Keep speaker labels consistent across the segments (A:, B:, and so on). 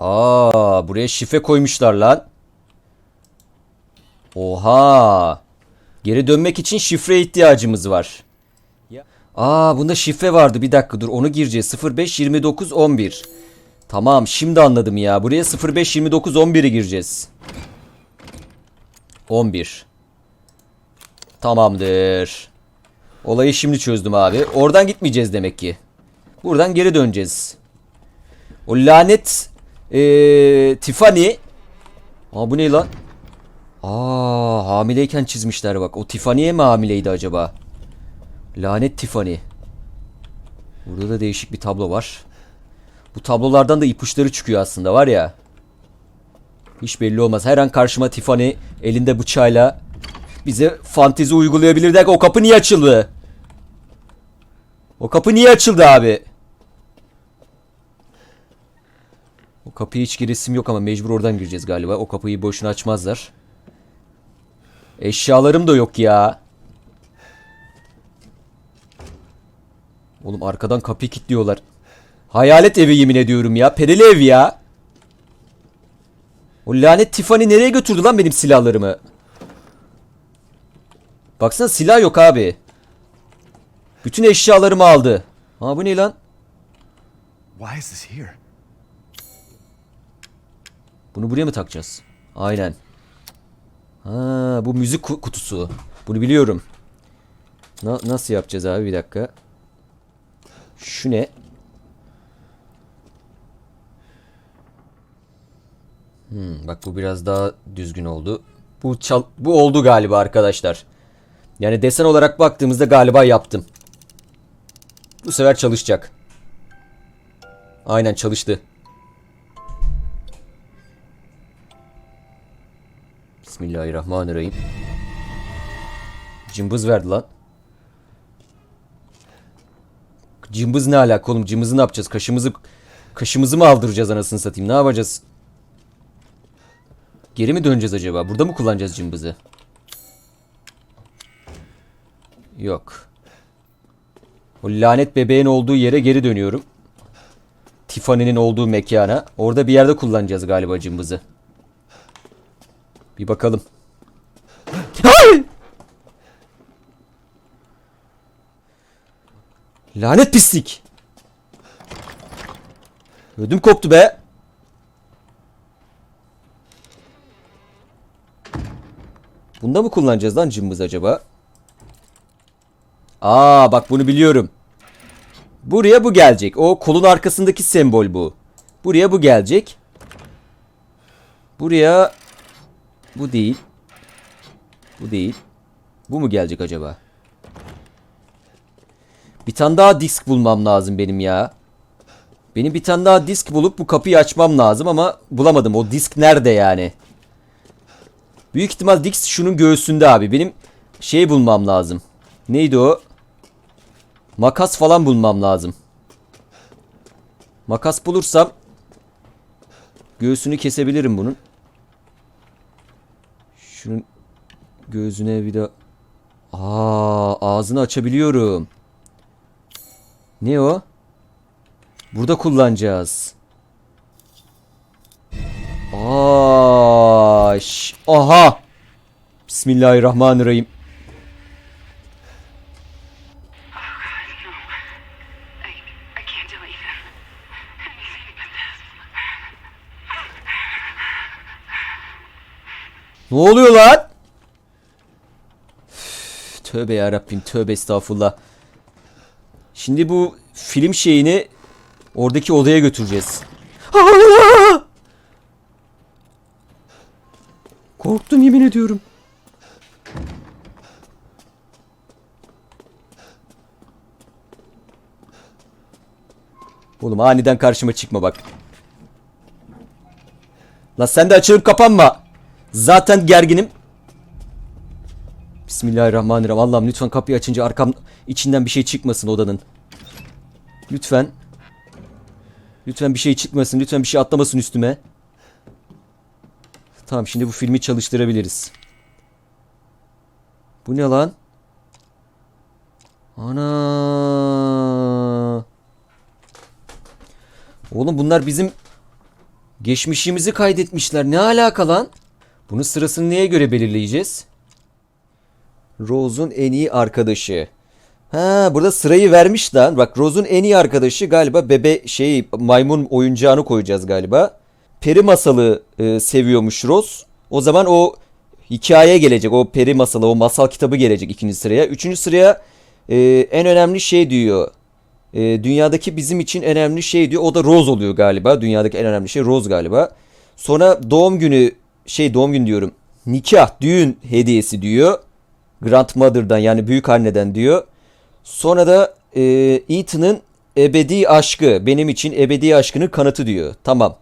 A: Aa, buraya şifre koymuşlar lan. Oha. Geri dönmek için şifre ihtiyacımız var. Aa, bunda şifre vardı. Bir dakika dur. Onu gireceğiz. 05 29 11. Tamam, şimdi anladım ya. Buraya 05 29 11'i gireceğiz. 11. Tamamdır. Olayı şimdi çözdüm abi. Oradan gitmeyeceğiz demek ki. Buradan geri döneceğiz. O lanet ee, Tiffany. Aa bu ne lan? Aa hamileyken çizmişler bak. O Tiffany'ye mi hamileydi acaba? Lanet Tiffany. Burada da değişik bir tablo var. Bu tablolardan da ipuçları çıkıyor aslında var ya. Hiç belli olmaz. Her an karşıma Tiffany elinde bıçağıyla bize fantezi uygulayabilir derken o kapı niye açıldı? O kapı niye açıldı abi? O kapıya hiç giresim yok ama mecbur oradan gireceğiz galiba. O kapıyı boşuna açmazlar. Eşyalarım da yok ya. Oğlum arkadan kapıyı kilitliyorlar. Hayalet evi yemin ediyorum ya. Perili ev ya. O lanet Tiffany nereye götürdü lan benim silahlarımı? Baksana silah yok abi. Bütün eşyalarımı aldı. Ha bu ne lan?
B: Why is this here?
A: Bunu buraya mı takacağız? Aynen. Ha bu müzik ku- kutusu. Bunu biliyorum. Na- nasıl yapacağız abi bir dakika. Şu ne? Hmm, bak bu biraz daha düzgün oldu. Bu çal bu oldu galiba arkadaşlar. Yani desen olarak baktığımızda galiba yaptım. Bu sefer çalışacak. Aynen çalıştı. Bismillahirrahmanirrahim. Cımbız verdi lan. Cımbız ne alaka oğlum? Cımbızı ne yapacağız? Kaşımızı kaşımızı mı aldıracağız anasını satayım? Ne yapacağız? Geri mi döneceğiz acaba? Burada mı kullanacağız cımbızı? Yok. O lanet bebeğin olduğu yere geri dönüyorum. Tiffany'nin olduğu mekana. Orada bir yerde kullanacağız galiba cımbızı. Bir bakalım. Lanet pislik. Ödüm koptu be. Bunda mı kullanacağız lan cımbız acaba? Aa bak bunu biliyorum. Buraya bu gelecek. O kolun arkasındaki sembol bu. Buraya bu gelecek. Buraya bu değil. Bu değil. Bu mu gelecek acaba? Bir tane daha disk bulmam lazım benim ya. Benim bir tane daha disk bulup bu kapıyı açmam lazım ama bulamadım. O disk nerede yani? Büyük ihtimal disk şunun göğsünde abi. Benim şey bulmam lazım. Neydi o? Makas falan bulmam lazım. Makas bulursam göğsünü kesebilirim bunun. Şunun gözüne bir de Aa, ağzını açabiliyorum. Ne o? Burada kullanacağız. Aa, ş- aha. Bismillahirrahmanirrahim. Ne oluyor lan? Tövbe ya Rabbim, tövbe estağfurullah. Şimdi bu film şeyini oradaki odaya götüreceğiz. Aa! Korktum yemin ediyorum. Oğlum aniden karşıma çıkma bak. La sen de açılıp kapanma. Zaten gerginim. Bismillahirrahmanirrahim. Allah'ım lütfen kapıyı açınca arkam içinden bir şey çıkmasın odanın. Lütfen. Lütfen bir şey çıkmasın. Lütfen bir şey atlamasın üstüme. Tamam şimdi bu filmi çalıştırabiliriz. Bu ne lan? Ana. Oğlum bunlar bizim Geçmişimizi kaydetmişler. Ne alaka lan? Bunun sırasını neye göre belirleyeceğiz? Rose'un en iyi arkadaşı. Ha burada sırayı vermiş lan. Bak Rose'un en iyi arkadaşı galiba bebe şey maymun oyuncağını koyacağız galiba. Peri masalı e, seviyormuş Rose. O zaman o hikaye gelecek. O peri masalı, o masal kitabı gelecek ikinci sıraya. Üçüncü sıraya e, en önemli şey diyor. E, dünyadaki bizim için önemli şey diyor. O da Rose oluyor galiba. Dünyadaki en önemli şey Rose galiba. Sonra doğum günü şey doğum günü diyorum. Nikah, düğün hediyesi diyor. Grandmother'dan yani büyük anneden diyor. Sonra da e, Ethan'ın ebedi aşkı benim için ebedi aşkının kanıtı diyor. Tamam.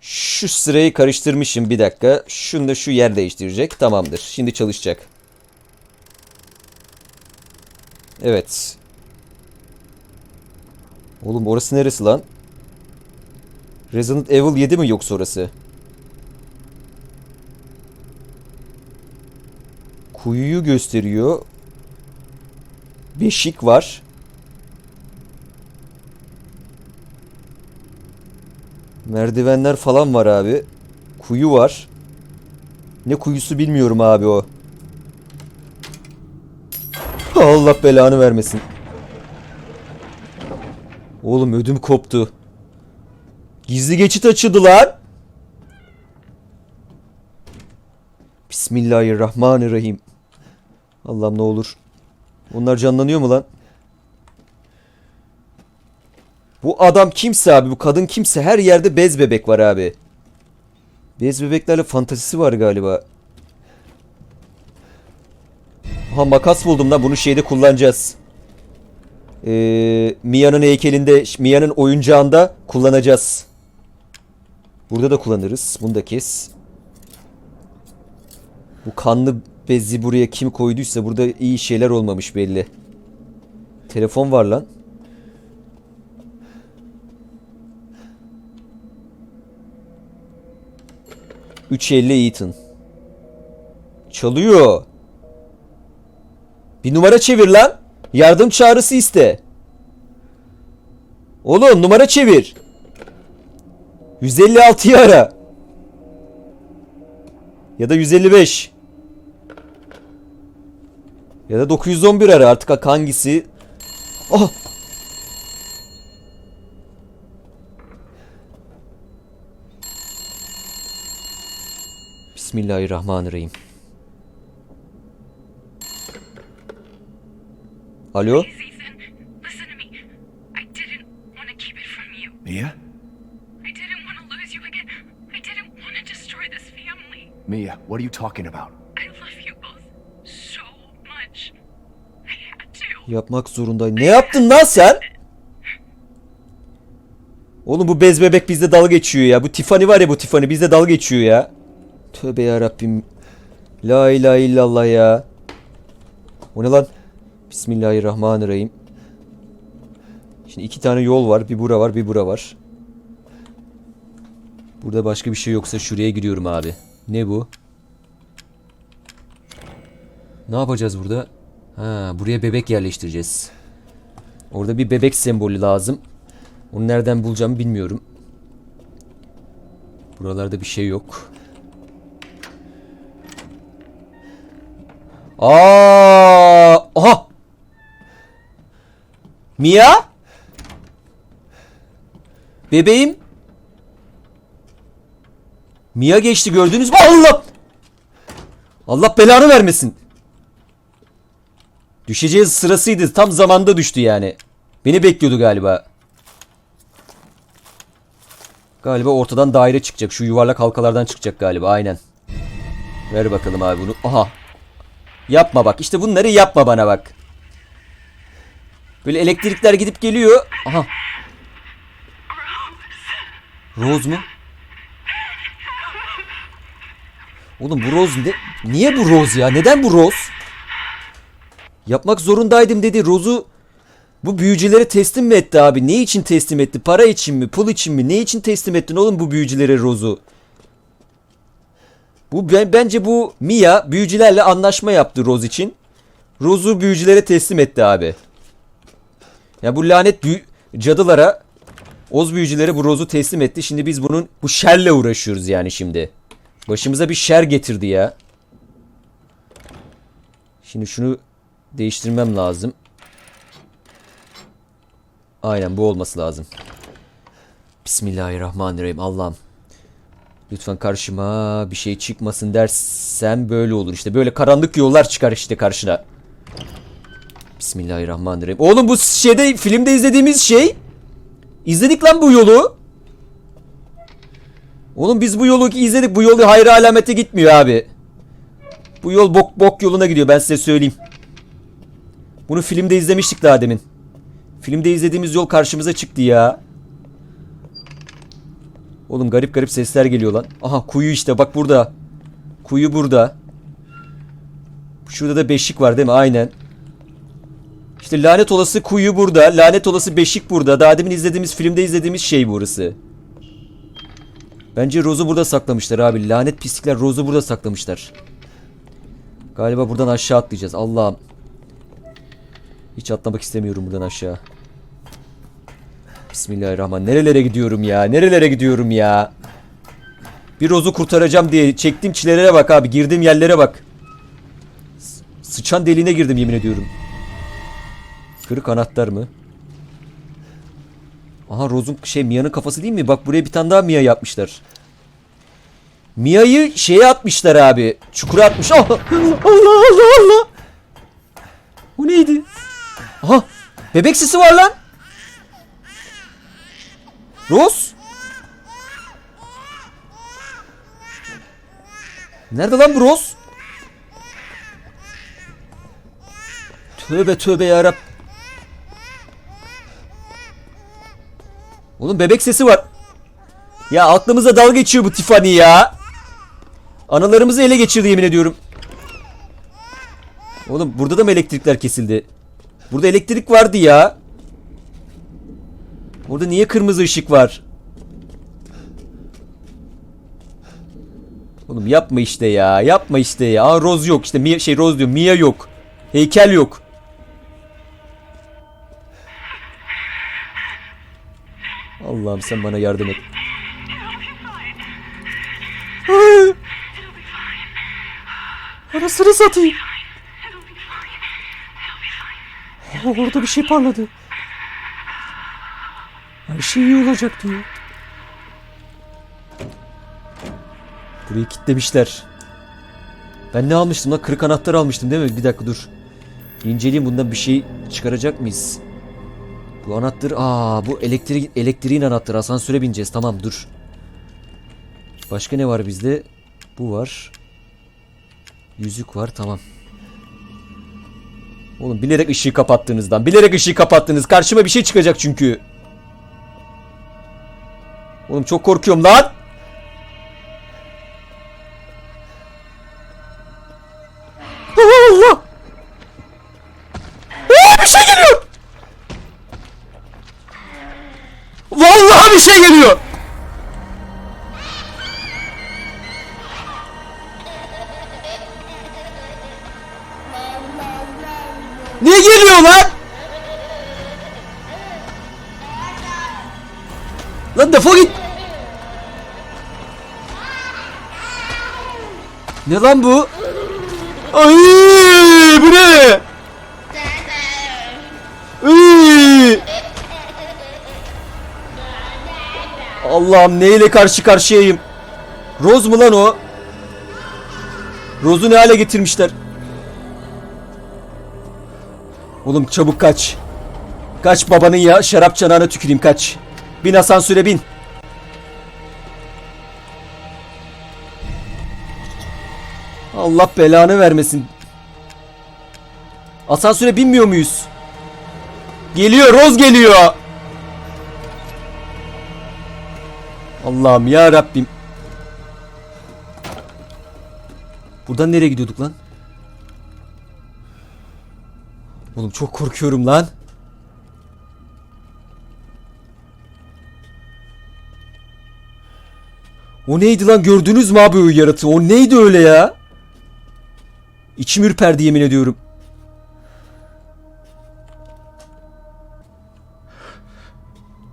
A: Şu sırayı karıştırmışım bir dakika. Şunu da şu yer değiştirecek. Tamamdır. Şimdi çalışacak. Evet. Oğlum orası neresi lan? Resident Evil 7 mi yoksa orası? Kuyuyu gösteriyor. Beşik var. Merdivenler falan var abi. Kuyu var. Ne kuyusu bilmiyorum abi o. Allah belanı vermesin. Oğlum ödüm koptu. Gizli geçit açıldı lan. Bismillahirrahmanirrahim. Allah'ım ne olur. Onlar canlanıyor mu lan? Bu adam kimse abi bu kadın kimse her yerde bez bebek var abi. Bez bebeklerle fantazisi var galiba. Ha makas buldum lan bunu şeyde kullanacağız. Ee, Mia'nın heykelinde Mia'nın oyuncağında kullanacağız. Burada da kullanırız. Bunu da kes. Bu kanlı bezi buraya kim koyduysa burada iyi şeyler olmamış belli. Telefon var lan. Üç elli Ethan. Çalıyor. Bir numara çevir lan. Yardım çağrısı iste. Oğlum numara çevir. 156'yı ara. Ya da 155. Ya da 911 ara artık hangisi. Oh! Bismillahirrahmanirrahim. Alo?
C: Please, Ethan, listen to me. I didn't want to keep it from you.
B: Mia?
C: I didn't want to lose you again. I didn't want to destroy this family.
B: Mia, what are you talking about?
C: I love you both so much. I had to.
A: Yapmak zorundayım. Ne yaptın lan sen? Oğlum bu bez bebek bizde dalga geçiyor ya. Bu Tiffany var ya bu Tiffany bizde dalga geçiyor ya. Tövbe ya Rabbim. La ilahe illallah ya. O ne lan? Bismillahirrahmanirrahim. Şimdi iki tane yol var. Bir bura var, bir bura var. Burada başka bir şey yoksa şuraya gidiyorum abi. Ne bu? Ne yapacağız burada? Ha, buraya bebek yerleştireceğiz. Orada bir bebek sembolü lazım. Onu nereden bulacağımı bilmiyorum. Buralarda bir şey yok. Aa! Aha! Mia? Bebeğim? Mia geçti gördünüz mü? Allah! Allah belanı vermesin. Düşeceğiz sırasıydı. Tam zamanda düştü yani. Beni bekliyordu galiba. Galiba ortadan daire çıkacak. Şu yuvarlak halkalardan çıkacak galiba. Aynen. Ver bakalım abi bunu. Aha. Yapma bak. İşte bunları yapma bana bak. Böyle elektrikler gidip geliyor. Aha. Rose mu? Oğlum bu Rose ne? Niye bu Rose ya? Neden bu Rose? Yapmak zorundaydım dedi. Rose'u bu büyücülere teslim mi etti abi? Ne için teslim etti? Para için mi? Pul için mi? Ne için teslim ettin oğlum bu büyücülere Rose'u? Bu ben, bence bu Mia büyücülerle anlaşma yaptı Rose için. Rose'u büyücülere teslim etti abi. Ya bu lanet büyü cadılara Oz büyücüleri bu Rose'u teslim etti. Şimdi biz bunun bu şerle uğraşıyoruz yani şimdi. Başımıza bir şer getirdi ya. Şimdi şunu değiştirmem lazım. Aynen bu olması lazım. Bismillahirrahmanirrahim. Allah'ım. Lütfen karşıma bir şey çıkmasın dersem böyle olur. İşte böyle karanlık yollar çıkar işte karşına. Bismillahirrahmanirrahim. Oğlum bu şeyde filmde izlediğimiz şey. İzledik lan bu yolu. Oğlum biz bu yolu izledik. Bu yol hayra alamete gitmiyor abi. Bu yol bok bok yoluna gidiyor ben size söyleyeyim. Bunu filmde izlemiştik daha demin. Filmde izlediğimiz yol karşımıza çıktı ya. Oğlum garip garip sesler geliyor lan. Aha kuyu işte bak burada. Kuyu burada. Şurada da beşik var değil mi? Aynen. İşte lanet olası kuyu burada. Lanet olası beşik burada. Daha demin izlediğimiz filmde izlediğimiz şey burası. Bence Rose'u burada saklamışlar abi. Lanet pislikler Rose'u burada saklamışlar. Galiba buradan aşağı atlayacağız. Allah'ım. Hiç atlamak istemiyorum buradan aşağı. Bismillahirrahmanirrahim. Nerelere gidiyorum ya? Nerelere gidiyorum ya? Bir Rose'u kurtaracağım diye çektiğim çilelere bak abi. Girdiğim yerlere bak. S- Sıçan deliğine girdim yemin ediyorum. Kırık anahtar mı? Aha Rose'un şey Mia'nın kafası değil mi? Bak buraya bir tane daha Mia yapmışlar. Mia'yı şeye atmışlar abi. Çukura atmış. Oh! Allah Allah Allah. Bu neydi? Aha! Bebek sesi var lan. Rose? Nerede lan bu Rose? Tövbe tövbe yarab. Oğlum bebek sesi var. Ya aklımıza dalga geçiyor bu Tiffany ya. Analarımızı ele geçirdi yemin ediyorum. Oğlum burada da mı elektrikler kesildi? Burada elektrik vardı ya. Orada niye kırmızı ışık var? Oğlum yapma işte ya. Yapma işte ya. Aa, Rose yok işte. Mia, şey Rose diyor. Mia yok. Heykel yok. Allah'ım sen bana yardım et. Anasını satayım. Oh, orada bir şey parladı. Her şey iyi olacak diyor. Burayı kilitlemişler. Ben ne almıştım lan? Kırık anahtar almıştım değil mi? Bir dakika dur. İnceleyeyim bundan bir şey çıkaracak mıyız? Bu anahtar... Aa bu elektrik, elektriğin anahtarı. Asansöre bineceğiz. Tamam dur. Başka ne var bizde? Bu var. Yüzük var. Tamam. Oğlum bilerek ışığı kapattığınızdan. Bilerek ışığı kapattınız. Karşıma bir şey çıkacak çünkü. Oğlum çok korkuyorum lan. Allah! Aa, bir şey geliyor. Vallahi bir şey geliyor. Ne geliyor lan? Lan defol git. Ne lan bu? Ay bu ne? Ay! Allah'ım neyle karşı karşıyayım? Roz mu lan o? Roz'u ne hale getirmişler? Oğlum çabuk kaç. Kaç babanın ya şarap çanağına tüküreyim kaç. Bin asansöre bin. Allah belanı vermesin. Asansöre binmiyor muyuz? Geliyor Roz geliyor. Allah'ım ya Rabbim. Buradan nereye gidiyorduk lan? Oğlum çok korkuyorum lan. O neydi lan gördünüz mü abi o yaratığı? O neydi öyle ya? İçim ürperdi yemin ediyorum.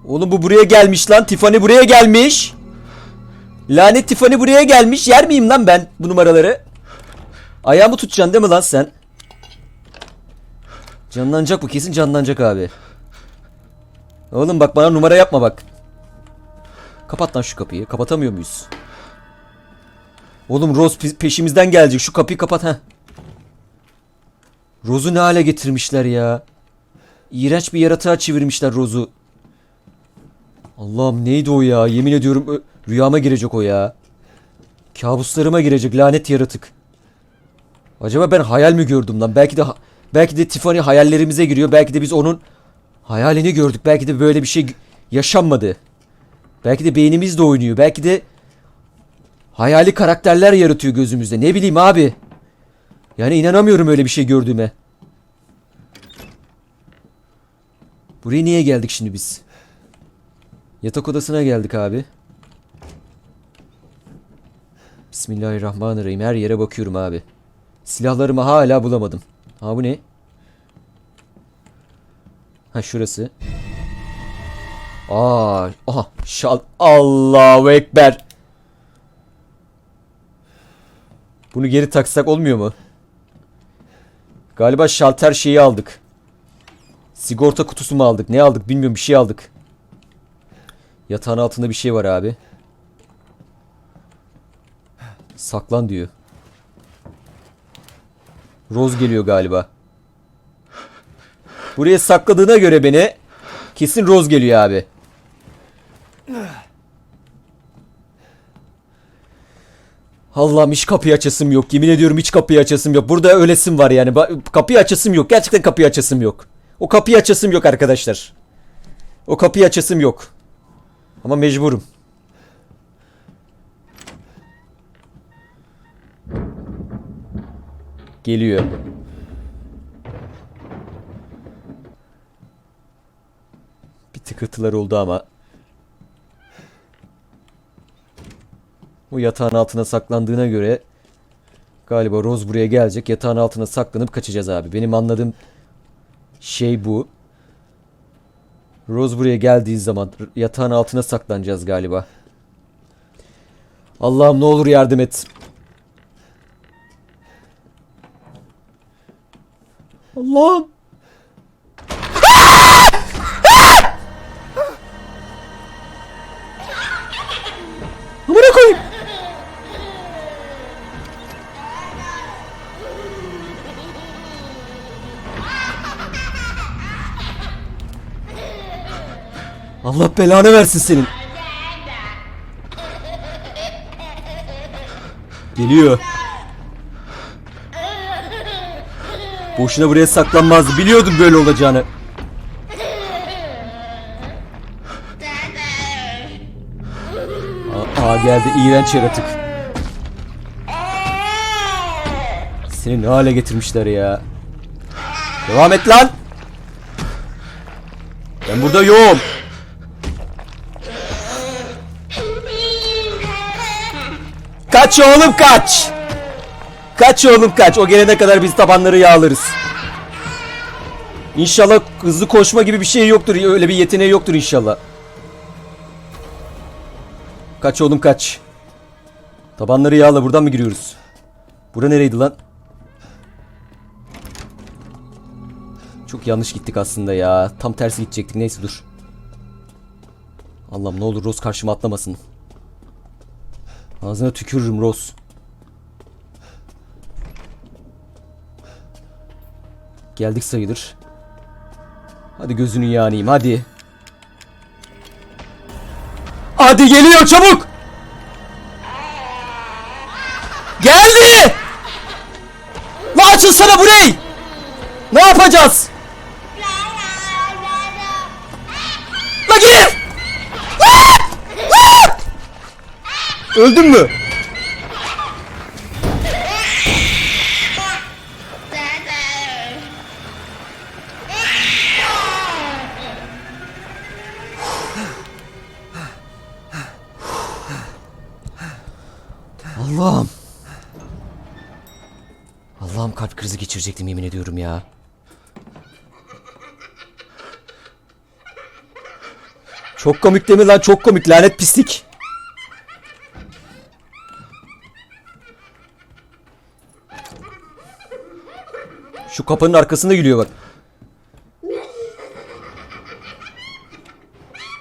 A: Oğlum bu buraya gelmiş lan. Tiffany buraya gelmiş. Lanet Tiffany buraya gelmiş. Yer miyim lan ben bu numaraları? Ayağımı tutacaksın değil mi lan sen? Canlanacak bu kesin canlanacak abi. Oğlum bak bana numara yapma bak. Kapat lan şu kapıyı. Kapatamıyor muyuz? Oğlum Rose pe- peşimizden gelecek. Şu kapıyı kapat ha. Rose'u ne hale getirmişler ya. İğrenç bir yaratığa çevirmişler Rose'u. Allah'ım neydi o ya? Yemin ediyorum rüyama girecek o ya. Kabuslarıma girecek lanet yaratık. Acaba ben hayal mi gördüm lan? Belki de belki de Tiffany hayallerimize giriyor. Belki de biz onun hayalini gördük. Belki de böyle bir şey yaşanmadı. Belki de beynimiz de oynuyor. Belki de hayali karakterler yaratıyor gözümüzde. Ne bileyim abi. Yani inanamıyorum öyle bir şey gördüğüme. Buraya niye geldik şimdi biz? Yatak odasına geldik abi. Bismillahirrahmanirrahim. Her yere bakıyorum abi. Silahlarımı hala bulamadım. Ha bu ne? Ha şurası. Aa, aha, şal Allahu ekber. Bunu geri taksak olmuyor mu? Galiba şalter şeyi aldık. Sigorta kutusu mu aldık? Ne aldık bilmiyorum bir şey aldık. Yatağın altında bir şey var abi. Saklan diyor. Rose geliyor galiba. Buraya sakladığına göre beni kesin Rose geliyor abi. Allah'ım hiç kapıyı açasım yok. Yemin ediyorum hiç kapıyı açasım yok. Burada ölesim var yani. Kapıyı açasım yok. Gerçekten kapıyı açasım yok. O kapıyı açasım yok arkadaşlar. O kapıyı açasım yok. Ama mecburum. Geliyor. Bir tıkırtılar oldu ama. Bu yatağın altına saklandığına göre galiba Rose buraya gelecek. Yatağın altına saklanıp kaçacağız abi. Benim anladığım şey bu. Rose buraya geldiği zaman yatağın altına saklanacağız galiba. Allah'ım ne olur yardım et. Allah'ım. Amına koyayım. Allah belanı versin senin. Geliyor. Boşuna buraya saklanmazdı. Biliyordum böyle olacağını. Aa, geldi iğrenç yaratık. Seni ne hale getirmişler ya. Devam et lan. Ben burada yoğum. Kaç oğlum kaç. Kaç oğlum kaç. O gelene kadar biz tabanları yağlarız. İnşallah hızlı koşma gibi bir şey yoktur. Öyle bir yeteneği yoktur inşallah. Kaç oğlum kaç. Tabanları yağla buradan mı giriyoruz? Bura nereydi lan? Çok yanlış gittik aslında ya. Tam tersi gidecektik. Neyse dur. Allah'ım ne olur Rose karşıma atlamasın. Ağzına tükürürüm Rose. Geldik sayılır. Hadi gözünü yanayım hadi. Hadi geliyor çabuk. Geldi. La açılsana burayı. Ne yapacağız? La gir. Öldün mü? Allah'ım kalp krizi geçirecektim yemin ediyorum ya. Çok komik değil mi lan? Çok komik. Lanet pislik. Şu kapının arkasında gülüyor bak.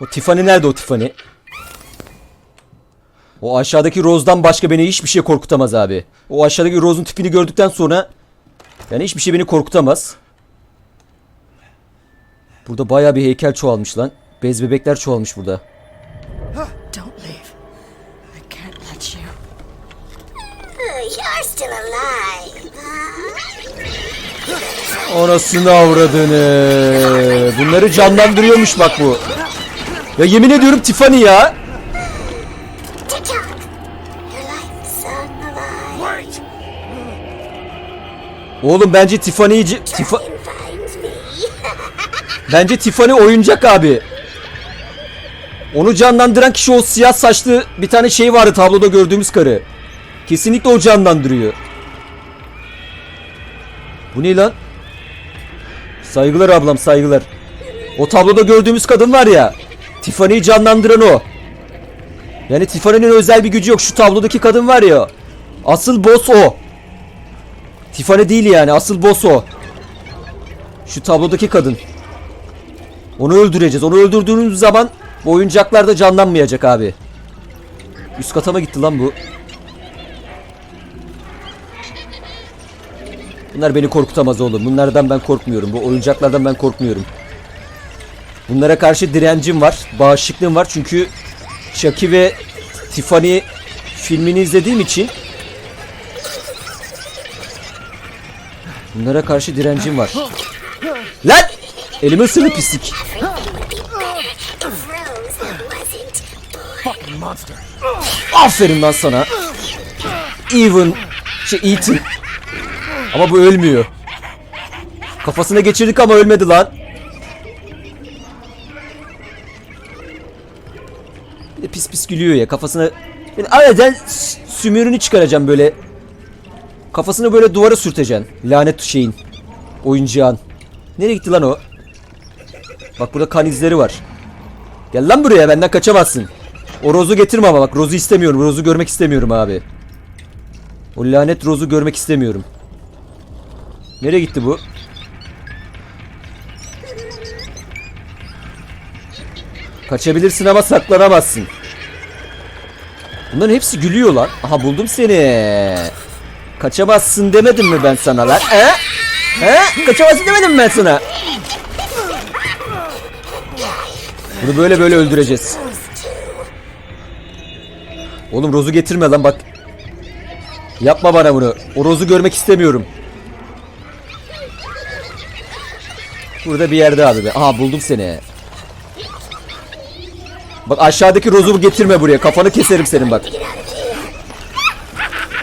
A: O Tiffany nerede o Tiffany? O aşağıdaki Rose'dan başka beni hiçbir şey korkutamaz abi. O aşağıdaki Rose'un tipini gördükten sonra yani hiçbir şey beni korkutamaz. Burada bayağı bir heykel çoğalmış lan. Bez bebekler çoğalmış burada.
D: Don't leave. I can't let you.
E: You're still alive, huh?
A: Anasını avradını. Bunları canlandırıyormuş bak bu. Ya yemin ediyorum Tiffany ya. Oğlum bence Tiffany'yi... Tifa... Bence Tiffany oyuncak abi. Onu canlandıran kişi o siyah saçlı bir tane şey vardı tabloda gördüğümüz karı. Kesinlikle o canlandırıyor. Bu ne lan? Saygılar ablam saygılar. O tabloda gördüğümüz kadın var ya. Tiffany'yi canlandıran o. Yani Tiffany'nin özel bir gücü yok. Şu tablodaki kadın var ya. Asıl boss o. Tiffany değil yani. Asıl boss o. Şu tablodaki kadın. Onu öldüreceğiz. Onu öldürdüğümüz zaman bu oyuncaklar da canlanmayacak abi. Üst kata mı gitti lan bu? Bunlar beni korkutamaz oğlum. Bunlardan ben korkmuyorum. Bu oyuncaklardan ben korkmuyorum. Bunlara karşı direncim var. Bağışıklığım var. Çünkü Chucky ve Tiffany filmini izlediğim için Bunlara karşı direncim var. Lan! Elime ısırdı pislik. Aferin lan sana. Even şey Ethan. Ama bu ölmüyor. Kafasına geçirdik ama ölmedi lan. Bir de pis pis gülüyor ya kafasına. Yani aradan sümürünü çıkaracağım böyle. Kafasını böyle duvara sürteceksin. Lanet şeyin. Oyuncağın. Nereye gitti lan o? Bak burada kan izleri var. Gel lan buraya benden kaçamazsın. O Rose'u getirme ama bak Rose'u istemiyorum. Rose'u görmek istemiyorum abi. O lanet Rose'u görmek istemiyorum. Nereye gitti bu? Kaçabilirsin ama saklanamazsın. Bunların hepsi gülüyor lan. Aha buldum seni. Kaçamazsın demedim mi ben sana lan? He? He? Kaçamazsın demedim mi ben sana? Bunu böyle böyle öldüreceğiz. Oğlum Rose'u getirme lan bak. Yapma bana bunu. O Rose'u görmek istemiyorum. Burada bir yerde abi be. Aha buldum seni. Bak aşağıdaki Rose'u getirme buraya. Kafanı keserim senin bak.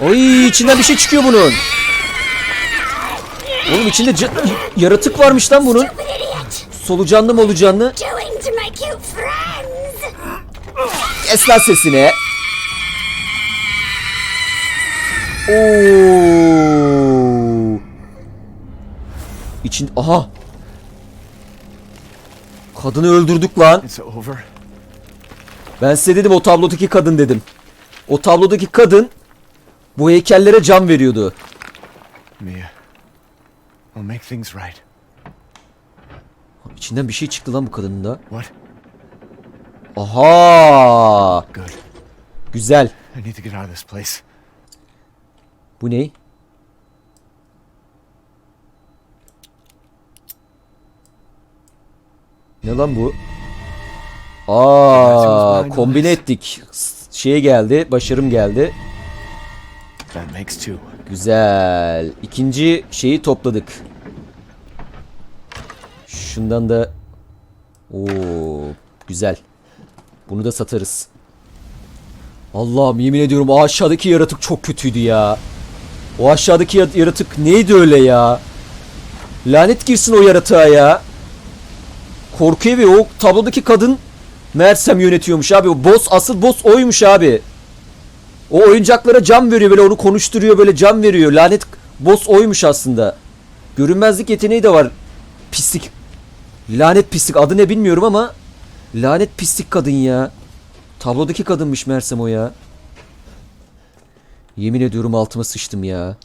A: Oy içinden bir şey çıkıyor bunun. Oğlum içinde yaratık varmış lan bunun. Solucanlı molucanlı. Kes lan sesini. Oo. İçin aha. Kadını öldürdük lan. Ben size dedim o tablodaki kadın dedim. O tablodaki kadın bu heykellere can veriyordu.
B: Mia. I'll make things right.
A: İçinden bir şey çıktı lan bu kadının da.
B: What?
A: Aha!
B: Good.
A: Güzel.
B: I need to get out of this place.
A: Bu ne? Ne lan bu? Aa, kombine ettik. Şeye geldi, başarım geldi.
B: That makes two.
A: Güzel. İkinci şeyi topladık. Şundan da Oo, güzel. Bunu da satarız. Allah'ım yemin ediyorum o aşağıdaki yaratık çok kötüydü ya. O aşağıdaki ya- yaratık neydi öyle ya? Lanet girsin o yaratığa ya. Korku evi o tablodaki kadın Mersem yönetiyormuş abi. O boss asıl boss oymuş abi. O oyuncaklara can veriyor böyle onu konuşturuyor böyle can veriyor. Lanet boss oymuş aslında. Görünmezlik yeteneği de var. Pislik. Lanet pislik adı ne bilmiyorum ama Lanet pislik kadın ya. Tablodaki kadınmış Mersem o ya. Yemin ediyorum altıma sıçtım ya.